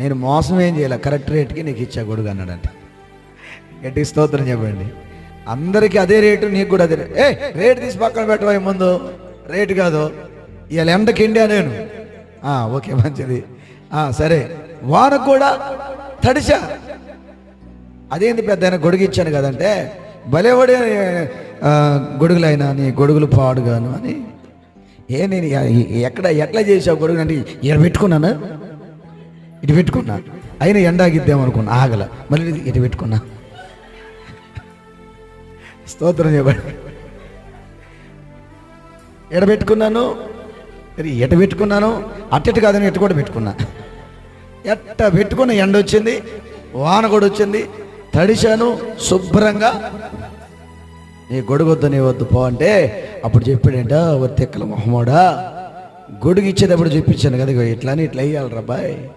నేను మోసం ఏం చేయాలి కరెక్ట్ రేట్కి నీకు ఇచ్చా గొడుగు అన్నాడంట. గట్టి స్తోత్రం చెప్పండి. అందరికీ అదే రేటు నీకు కూడా అదే ఏ రేటు తీసి పక్కన పెట్టవా ముందు? రేటు కాదు. ఇవాళ ఎండకి ఇండియా నేను. ఓకే మంచిది. సరే. వాన కూడా తడిచా అదేంది పెద్ద ఆయన గొడుగు ఇచ్చాను కదంటే భలేవాడే గొడుగులైనా నీ గొడుగులు పాడుగాను అని. ఏ నేను ఎక్కడ ఎట్లా చేసావు గొడుగు? అంటే ఇక్కడ పెట్టుకున్నాను? ఇటు పెట్టుకున్నా. అయినా ఎండాగిద్దామనుకున్నా. ఆగల. మళ్ళీ ఇటు పెట్టుకున్నా. స్తోత్రం చెప్పండి. ఎడ పెట్టుకున్నాను? ఎట పెట్టుకున్నాను? అట్టెట్టు కాదని ఎట్టు కూడా పెట్టుకున్నా. ఎట్ట పెట్టుకున్న ఎండ వచ్చింది? వాన కూడా వచ్చింది. తడిశాను శుభ్రంగా. నీ గొడుగొద్దు నీ వద్దు పో అంటే అప్పుడు చెప్పాడంట ఒత్తిక్కల మొహమోడా గొడుగు ఇచ్చేటప్పుడు చూపించాను కదా ఇగో ఇట్లా అని ఇట్లా వేయాలి బాయ్.